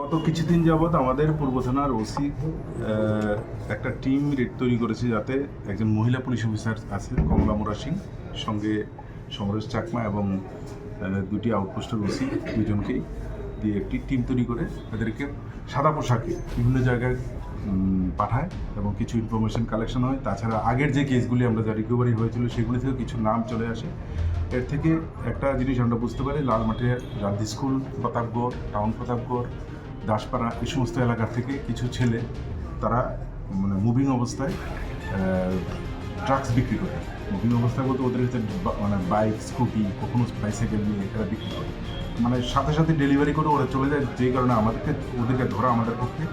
গত কিছুদিন যাবৎ আমাদের পূর্ব থানার ওসি একটা টিম রেড তৈরি করেছে যাতে একজন মহিলা পুলিশ অফিসার আছে কমলা মোরা সিং, সঙ্গে সমরেশ চাকমা এবং দুটি আউটপোস্টের ওসি দুজনকেই দিয়ে একটি টিম তৈরি করে তাদেরকে সাদা পোশাকে বিভিন্ন জায়গায় পাঠায় এবং কিছু ইনফরমেশন কালেকশন হয়। তাছাড়া আগের যে কেসগুলি আমরা যা রিকভারি হয়েছিল সেগুলি থেকে কিছু নাম চলে আসে। এর থেকে একটা জিনিস আমরা বুঝতে পারি, লালমাটিয়া গান্ধী স্কুল, প্রতাপগড়, টাউন প্রতাপগড় দাসপাড়া এই সমস্ত এলাকার থেকে কিছু ছেলে তারা মানে মুভিং অবস্থায় ড্রাগস বিক্রি করে। মুভিং অবস্থায় বলতে ওদের হচ্ছে মানে বাইক স্কুটি কখনো বাইসাইকেল নিয়ে এরা বিক্রি করে। মানে সাথে সাথে ডেলিভারি করে ওরা চলে যায় যেই কারণে আমাদেরকে ওদেরকে ধরা আমাদের পক্ষে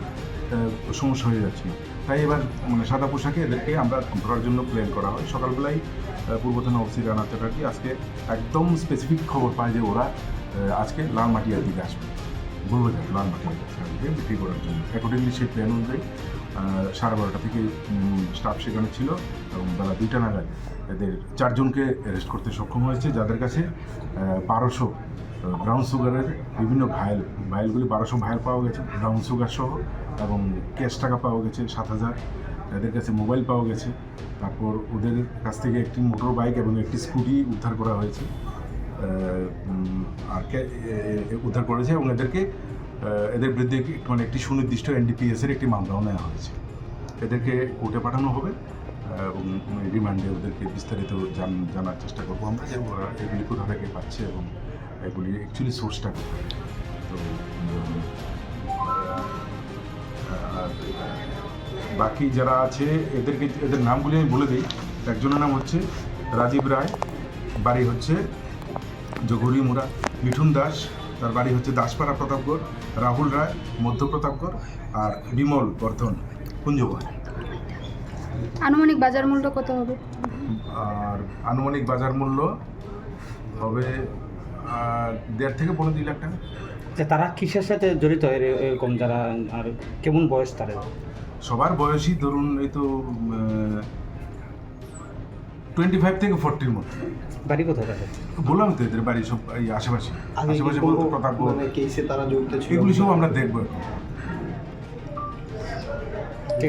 সমস্যা হয়ে যাচ্ছিল তাই এবার মানে সাদা পোশাকে এদেরকে আমরা ধরার জন্য প্ল্যান করা হয়। সকালবেলায় আহ, পূর্ব থানা অফিসে রানা চ্যাটার্জি আজকে একদম স্পেসিফিক খবর পায় যে ওরা আজকে লালমাটিয়ার দিকে আসবে। বলবে যে লালমাটিয়ার দিকে বিক্রি করার জন্য। অ্যাকর্ডিংলি সেই প্ল্যান অনুযায়ী সাড়ে বারোটা থেকে স্টাফ সেখানে ছিল এবং বেলা দুইটা নাগাদ এদের চারজনকে অ্যারেস্ট করতে সক্ষম হয়েছে, যাদের কাছে বারোশো ব্রাউন সুগারের বিভিন্ন ভাইল ভাইলগুলি বারোশো ভাইল পাওয়া গেছে ব্রাউন সুগার সহ, এবং ক্যাশ টাকা পাওয়া গেছে সাত হাজার। এদের কাছে মোবাইল পাওয়া গেছে। তারপর ওদের কাছ থেকে একটি মোটর বাইক এবং একটি স্কুটি উদ্ধার করা হয়েছে। উদ্ধার করেছে এবং এদেরকে এদের বিরুদ্ধে মানে একটি সুনির্দিষ্ট এনডিপিএস এর একটি মামলাও নেওয়া হয়েছে। এদেরকে কোর্টে পাঠানো হবে এবং রিমান্ডে ওদেরকে বিস্তারিত জান- জানার চেষ্টা করব আমরা যে ওরা এগুলি কোথা থেকে পাচ্ছে এবং এগুলি অ্যাকচুয়ালি সোর্সটা তো বাকি যারা আছে, এদেরকে, এদের নামগুলি আমি বলে দিই। একজনের নাম হচ্ছে রাজীব রায়, বাড়ি হচ্ছে জগরি মুরা মিঠুন দাস তার বাড়ি হচ্ছে দাসপাড়া প্রতাপগড় রাহুল রায় মধ্য প্রতাপগড় আর বিমল বর্ধন কুঞ্জবন। আনুমানিক বাজার মূল্য কত হবে? আর আনুমানিক বাজার মূল্য হবে দেড় থেকে পনেরো দুই লাখ টাকা। যে তারা কিসের সাথে জড়িত? এর- এরকম যারা আর কেমন বয়স তাদের? সবার বয়সই ধরুন এই তো টোয়েন্টি ফাইভ থেকে ফোরটির মধ্যে বাড়ি কোথায় তাদের বললাম তো এদের বাড়ি সব এই আশেপাশে। আশেপাশে বলতে কথা ছিল? এগুলি সব আমরা দেখব।